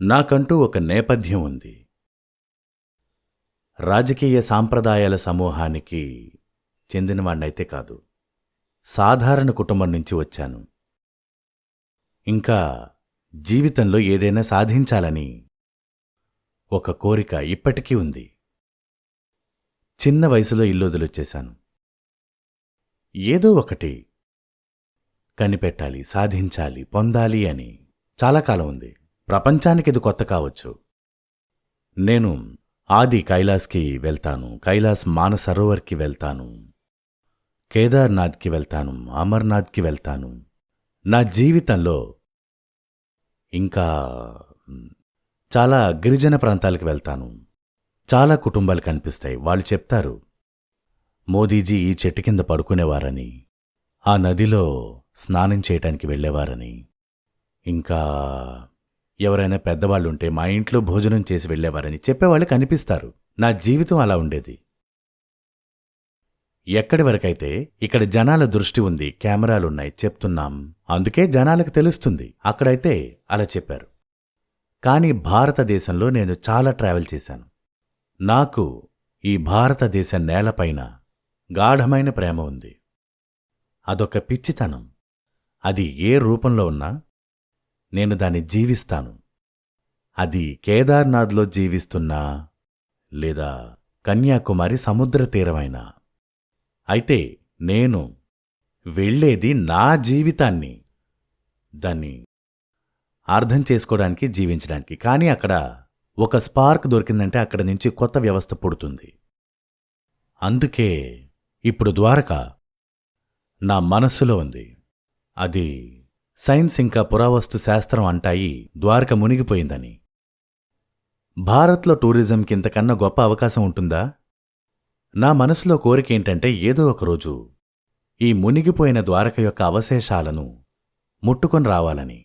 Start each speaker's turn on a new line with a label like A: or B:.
A: నాకంటూ ఒక నేపథ్యం ఉంది. రాజకీయ సాంప్రదాయాల సమూహానికి చెందినవాణ్ణైతే కాదు. సాధారణ కుటుంబం నుంచి వచ్చాను. ఇంకా జీవితంలో ఏదైనా సాధించాలని ఒక కోరిక ఇప్పటికీ ఉంది. చిన్న వయసులో ఇల్లొదిలొచ్చేశాను. ఏదో ఒకటి కనిపెట్టాలి సాధించాలి పొందాలి అని చాలా కాలం ఉంది. ప్రపంచానికి ఇది కొత్త కావచ్చు. నేను ఆది కైలాస్కి వెళ్తాను. కైలాస్ మానసరోవర్కి వెళ్తాను. కేదార్నాథ్కి వెళ్తాను. అమర్నాథ్కి వెళ్తాను. నా జీవితంలో ఇంకా చాలా గిరిజన ప్రాంతాలకు వెళ్తాను. చాలా కుటుంబాలు కనిపిస్తాయి. వాళ్ళు చెప్తారు మోదీజీ ఈ చెట్టు కింద పడుకునేవారని ఆ నదిలో స్నానం చేయటానికి వెళ్ళేవారని. ఇంకా ఎవరైనా పెద్దవాళ్ళు ఉంటే మా ఇంట్లో భోజనం చేసి వెళ్ళేవారని చెప్పేవాళ్ళు కనిపిస్తారు. నా జీవితం అలా ఉండేది. ఎక్కడి వరకైతే ఇక్కడ జనాల దృష్టి ఉంది కెమెరాలున్నాయి చెప్తున్నాం. అందుకే జనాలకు తెలుస్తుంది. అక్కడైతే అలా చెప్పారు. కానీ భారతదేశంలో నేను చాలా ట్రావెల్ చేశాను. నాకు ఈ భారతదేశ నేలపైన గాఢమైన ప్రేమ ఉంది. అదొక పిచ్చితనం. అది ఏ రూపంలో ఉన్నా నేను దాన్ని జీవిస్తాను. అది కేదార్నాథ్లో జీవిస్తున్నా లేదా కన్యాకుమారి సముద్ర తీరమైనా. అయితే నేను వెళ్ళేది నా జీవితాన్ని దాన్ని అర్థం చేసుకోవడానికి జీవించడానికి. కానీ అక్కడ ఒక స్పార్క్ దొరికిందంటే అక్కడ నుంచి కొత్త వ్యవస్థ పుడుతుంది. అందుకే ఇప్పుడు ద్వారక నా మనస్సులో ఉంది. అది సైన్స్ ఇంకా పురావస్తు శాస్త్రం అంటాయి ద్వారక మునిగిపోయిందని. భారత్లో టూరిజంకి ఇంతకన్నా గొప్ప అవకాశం ఉంటుందా? నా మనసులో కోరిక ఏంటంటే ఏదో ఒకరోజు ఈ మునిగిపోయిన ద్వారక యొక్క అవశేషాలను ముట్టుకొని రావాలని.